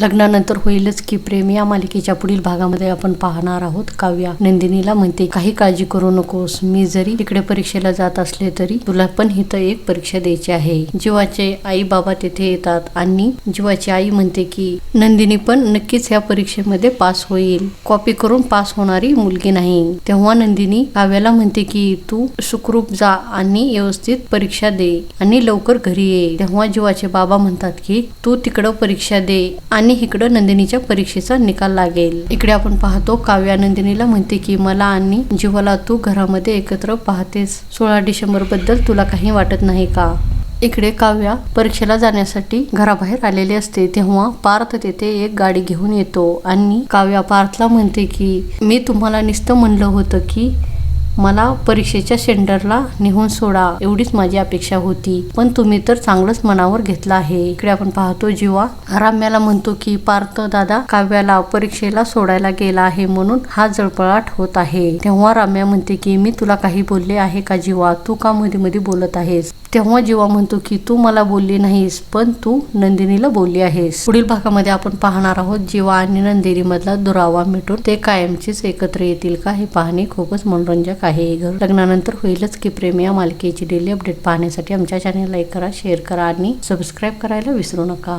लग्नानंतर होईलच की प्रेम. या मालिकेच्या पुढील भागामध्ये आपण पाहणार आहोत. काव्या नंदिनीला म्हणते काही काळजी करू नकोस. मी जरी तिकडे परीक्षेला जात असले तरी तुला पण इथं एक परीक्षा द्यायची आहे. जीवाचे आई बाबा तिथे येतात आणि जीवाची आई म्हणते की नंदिनी पण नक्कीच या परीक्षेमध्ये पास होईल. कॉपी करून पास होणारी मुलगी नाही. तेव्हा नंदिनी काव्याला म्हणते की तू सुखरूप जा आणि व्यवस्थित परीक्षा दे आणि लवकर घरी ये. तेव्हा जीवाचे बाबा म्हणतात की तू तिकडं परीक्षा दे आणि आणि इकडं नंदिनीच्या परीक्षेचा निकाल लागेल. इकडे आपण पाहतो काव्या नंदिनीला म्हणते की मला आणि जीवाला तू घरामध्ये एकत्र पाहतेस. सोळा डिसेंबरबद्दल तुला काही वाटत नाही का? इकडे काव्या परीक्षेला जाण्यासाठी घराबाहेर आलेले असते. तेव्हा पार्थ तेथे एक गाडी घेऊन येतो आणि काव्या पार्थला म्हणते की मी तुम्हाला नुसतं म्हणलं होतं की मला परीक्षेच्या सेंटरला नेहून सोडा एवढीच माझी अपेक्षा होती. पण तुम्ही तर चांगलंच मनावर घेतलं आहे. इकडे आपण पाहतो जीवा. राम्याला म्हणतो की पार्थ दादा काव्याला परीक्षेला सोडायला गेला आहे म्हणून हा जळपळाट होत आहे. तेव्हा राम्या म्हणते की मी तुला काही बोलले आहे का जीवा? तू का मध्ये मध्ये बोलत आहेस? तेव्हा जीवा म्हणतो की तू मला बोलली नाहीस पण तू नंदिनीला बोलली आहेस. पुढील भागामध्ये आपण पाहणार आहोत जीवा आणि नंदिनी मधला दुरावा मिटून ते कायमचेच एकत्र येतील का हे पाहणे खूपच मनोरंजक आहे. घर लग्नानंतर होईलच की प्रेम या मालिकेची डेली अपडेट पाहण्यासाठी आमच्या चॅनेलला लाईक करा शेअर करा आणि सबस्क्राईब करायला विसरू नका.